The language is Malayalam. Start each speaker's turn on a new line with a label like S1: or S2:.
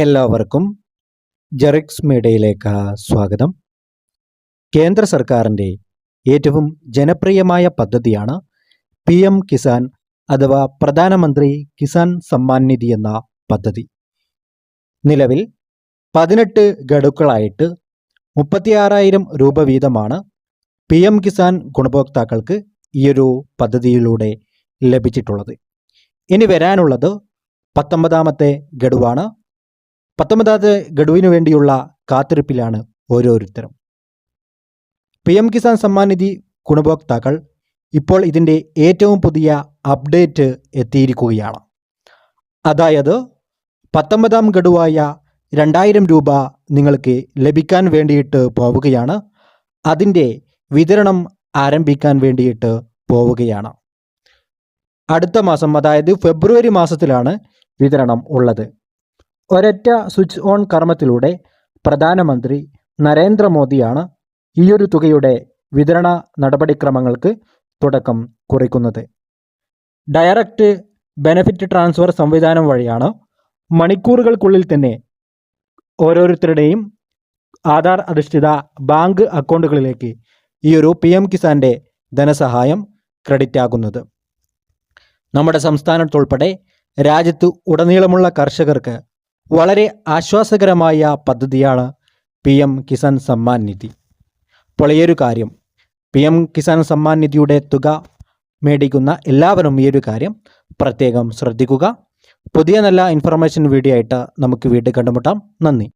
S1: എല്ലാവർക്കും ജെറിക്സ് മീഡിയയിലേക്ക് സ്വാഗതം. കേന്ദ്ര സർക്കാരിന്റെ ഏറ്റവും ജനപ്രിയമായ പദ്ധതിയാണ് പി എം കിസാൻ അഥവാ പ്രധാനമന്ത്രി കിസാൻ സമ്മാൻ നിധി എന്ന പദ്ധതി. നിലവിൽ പതിനെട്ട് ഗഡുക്കളായിട്ട് മുപ്പത്തിയാറായിരം രൂപ വീതമാണ് പി എം കിസാൻ ഗുണഭോക്താക്കൾക്ക് ഈയൊരു പദ്ധതിയിലൂടെ ലഭിച്ചിട്ടുള്ളത്. ഇനി വരാനുള്ളത് പത്തൊമ്പതാമത്തെ ഗഡുവാണ്. പത്തൊമ്പതാമത്തെ ഗഡുവിനു വേണ്ടിയുള്ള കാത്തിരിപ്പിലാണ് ഓരോരുത്തരും. പി എം കിസാൻ സമ്മാൻ നിധി ഗുണഭോക്താക്കൾ ഇപ്പോൾ ഇതിന്റെ ഏറ്റവും പുതിയ അപ്ഡേറ്റ് എത്തിയിരിക്കുകയാണ്. അതായത് പത്തൊമ്പതാം ഗഡുവായ രണ്ടായിരം രൂപ നിങ്ങൾക്ക് ലഭിക്കാൻ വേണ്ടിയിട്ട് പോവുകയാണ്. അതിന്റെ വിതരണം ആരംഭിക്കാൻ വേണ്ടിയിട്ട് പോവുകയാണ്. അടുത്ത മാസം അതായത് ഫെബ്രുവരി മാസത്തിലാണ് വിതരണം ഉള്ളത്. ഒരൊറ്റ സ്വിച്ച് ഓൺ കർമ്മത്തിലൂടെ പ്രധാനമന്ത്രി നരേന്ദ്രമോദിയാണ് ഈയൊരു തുകയുടെ വിതരണ നടപടിക്രമങ്ങൾക്ക് തുടക്കം കുറിക്കുന്നത്. ഡയറക്റ്റ് ബെനഫിറ്റ് ട്രാൻസ്ഫർ സംവിധാനം വഴിയാണ് മണിക്കൂറുകൾക്കുള്ളിൽ തന്നെ ഓരോരുത്തരുടെയും ആധാർ അധിഷ്ഠിത ബാങ്ക് അക്കൗണ്ടുകളിലേക്ക് ഈ ഒരു പി എം കിസാന്റെ ധനസഹായം ക്രെഡിറ്റ് ആകുന്നത് നമ്മുടെ സംസ്ഥാനത്തുൾപ്പെടെ രാജ്യത്ത് ഉടനീളമുള്ള കർഷകർക്ക് വളരെ ആശ്വാസകരമായ പദ്ധതിയാണ് പി എം കിസാൻ സമ്മാൻ നിധി. അപ്പോൾ കാര്യം പി എം കിസാൻ സമ്മാൻ നിധിയുടെ തുക മേടിക്കുന്ന എല്ലാവരും ഈ ഒരു കാര്യം പ്രത്യേകം ശ്രദ്ധിക്കുക. പുതിയ നല്ല ഇൻഫർമേഷൻ വീഡിയോ ആയിട്ട് നമുക്ക് വീണ്ടും കണ്ടുമുട്ടാം. നന്ദി.